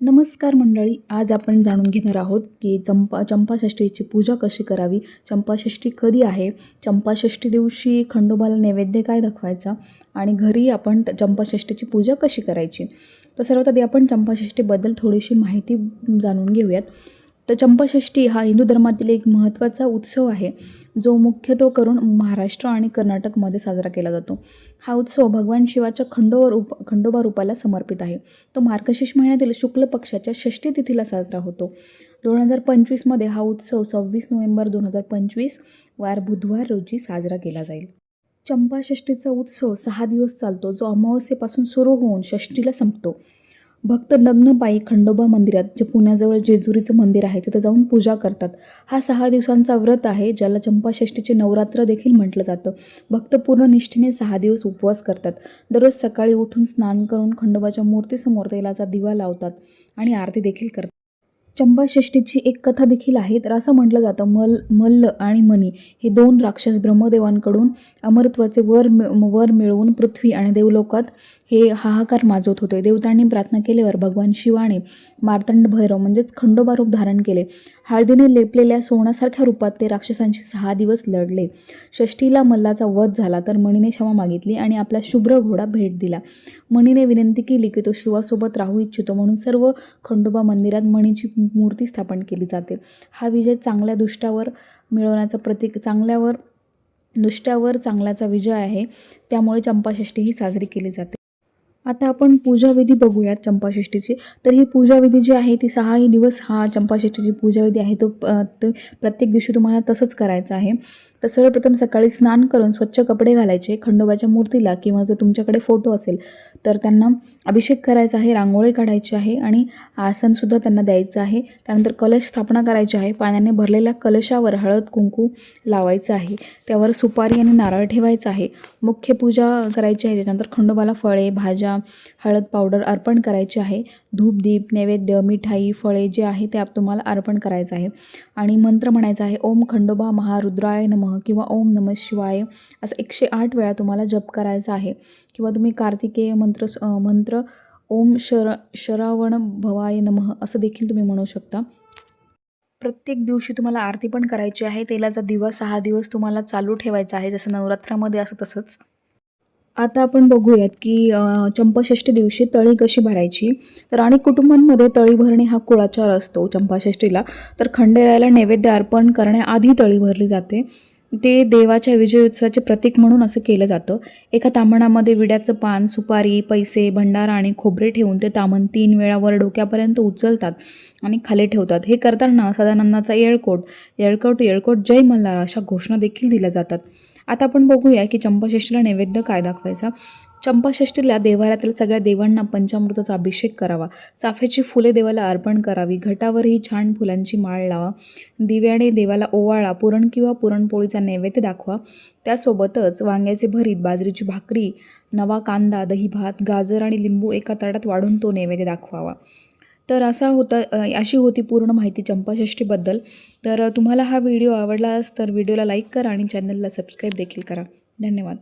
नमस्कार मंडळी आज आपण जाणून घेणार आहोत की चंपा चंपाषष्ठीची पूजा कशी करावी? चंपाषष्ठी कधी आहे? चंपाषष्ठी दिवशी खंडोबाला नैवेद्य काय दाखवायचा? आणि घरी आपण त- चंपाषष्ठीची पूजा कशी करायची? तर सर्वात आधी आपण चंपाषष्ठीबद्दल थोडीशी माहिती जाणून घेऊयात. तर चंपाषष्ठी हा हिंदू धर्मातील एक महत्त्वाचा उत्सव आहे. जो मुख्यत्वे करून महाराष्ट्र आणि कर्नाटकमध्ये साजरा केला जातो. हा उत्सव भगवान शिवाच्या खंडोवर उप खंडोबा रूपाला समर्पित आहे. तो मार्गशीर्ष महिन्यातील शुक्ल पक्षाच्या षष्ठी तिथीला साजरा होतो. दोन हजार पंचवीसमध्ये हा उत्सव सव्वीस नोव्हेंबर दोन हजार पंचवीस वार बुधवार रोजी साजरा केला जाईल. चंपाषष्ठीचा उत्सव सहा दिवस चालतो. जो अमावस्येपासून सुरू होऊन षष्टीला संपतो. भक्त नग्नपायी खंडोबा मंदिरात जे पुण्याजवळ जेजुरीचं मंदिर आहे तिथं जाऊन पूजा करतात. हा सहा दिवसांचा व्रत आहे ज्याला चंपाषष्ठीचे नवरात्र देखील म्हटलं जातं. भक्त पूर्ण निष्ठेने सहा दिवस उपवास करतात. दररोज सकाळी उठून स्नान करून खंडोबाच्या मूर्तीसमोर तेलाचा दिवा लावतात आणि आरती देखील करतात. चंपाषष्ठीची एक कथा देखील आहे. तर असं म्हटलं जातं मल मल्ल आणि मणी हे दोन राक्षस ब्रह्मदेवांकडून अमरत्वाचे वर वर मिळवून पृथ्वी आणि देवलोकात हे हाहाकार माजवत होते. देवतांनी प्रार्थना केल्यावर भगवान शिवाने मार्तंड भैरव म्हणजेच खंडोबा रूप धारण केले. हळदीने लेपलेल्या सोन्यासारख्या रूपात ते राक्षसांशी सहा दिवस लढले. षष्टीला मल्लाचा वध झाला तर मणीने क्षमा मागितली आणि आपला शुभ्र घोडा भेट दिला. मणीने विनंती केली की तो शिवासोबत राहू इच्छितो म्हणून सर्व खंडोबा मंदिरात मणीची मूर्ती स्थापन केली जाते. हा विजय चांगल्या दुष्टावर मिळवण्याचा प्रतीक चांगल्यावर दुष्ट्यावर चांगल्याचा विजय आहे. त्यामुळे चंपाषष्ठी ही साजरी केली जाते. आता आपण पूजाविधी बघूयात चंपाषष्ठीची. तर ही पूजाविधी जी आहे ती सहाही दिवस हा चंपाषष्ठीची पूजाविधी आहे. तो तो प्रत्येक दिवशी तुम्हाला तसंच करायचं आहे. तर सर्वप्रथम सकाळी स्नान करून स्वच्छ कपडे घालायचे. खंडोबाच्या मूर्तीला किंवा जर तुमच्याकडे फोटो असेल तर त्यांना अभिषेक करायचा आहे रांगोळी काढायची आहे आणि आसनसुद्धा त्यांना द्यायचं आहे. त्यानंतर कलश स्थापना करायची आहे. पाण्याने भरलेल्या कलशावर हळद कुंकू लावायचं आहे. त्यावर सुपारी आणि नारळ ठेवायचा आहे. मुख्य पूजा करायची आहे. त्यानंतर खंडोबाला फळे भाज्या हळद पावडर अर्पण करायची आहे. धूप दीप नैवेद्य मिठाई फळे जे आहे ते आप तुम्हाला अर्पण करायचं आहे. आणि मंत्र म्हणायचा आहे ओम खंडोबा महारुद्राय नमः किंवा ओम नमः शिवाय असं एकशे आठ वेळा तुम्हाला जप करायचा आहे. किंवा तुम्ही कार्तिकेय मंत्र मंत्र मंत्र ओम शर शरावण भवाय नमः असं देखील तुम्ही म्हणू शकता. प्रत्येक दिवशी तुम्हाला आरती पण करायची आहे. तेलाचा दिवा सहा दिवस तुम्हाला चालू ठेवायचा आहे. जसं नवरात्रामध्ये असं तसंच. आता आपण बघूयात की चंपाषष्ठी दिवशी तळी कशी भरायची? तर अनेक कुटुंबांमध्ये तळी भरणे हा कुळाचार असतो चंपाषष्ठीला. तर खंडेरायाला नैवेद्य अर्पण करण्याआधी तळी भरली जाते. ते देवाच्या विजयोत्सवाचे प्रतीक म्हणून असं केलं जातं. एका तांबणामध्ये विड्याचं पान सुपारी पैसे भंडारा आणि खोबरे ठेवून ते तामण तीन वेळा वर डोक्यापर्यंत उचलतात आणि खाली ठेवतात. हे करताना सदानंदाचा येळकोट येळकोट येळकोट जय मल्हार अशा घोषणा देखील दिल्या जातात. आता आपण बघूया की चंपाषष्ठीला नैवेद्य काय दाखवायचा? चंपाषष्ठीला देवाऱ्यातील सगळ्या देवांना पंचामृताचा अभिषेक करावा. चाफ्याची फुले देवाला अर्पण करावी. घटावरही छान फुलांची माळ लावा. दिव्याने देवाला ओवाळा पुरण किंवा पुरणपोळीचा नैवेद्य दाखवा. त्यासोबतच वांग्याचे भरीत बाजरीची भाकरी नवा कांदा दही भात गाजर आणि लिंबू एका तडात वाढून तो नैवेद्य दाखवावा. तर असा होता अशी होती पूर्ण माहिती चंपाषष्ठीबद्दल तर तुम्हाला हा व्हिडिओ आवडलास तर व्हिडिओला लाईक करा आणि चॅनलला सबस्क्राईब देखील करा. धन्यवाद.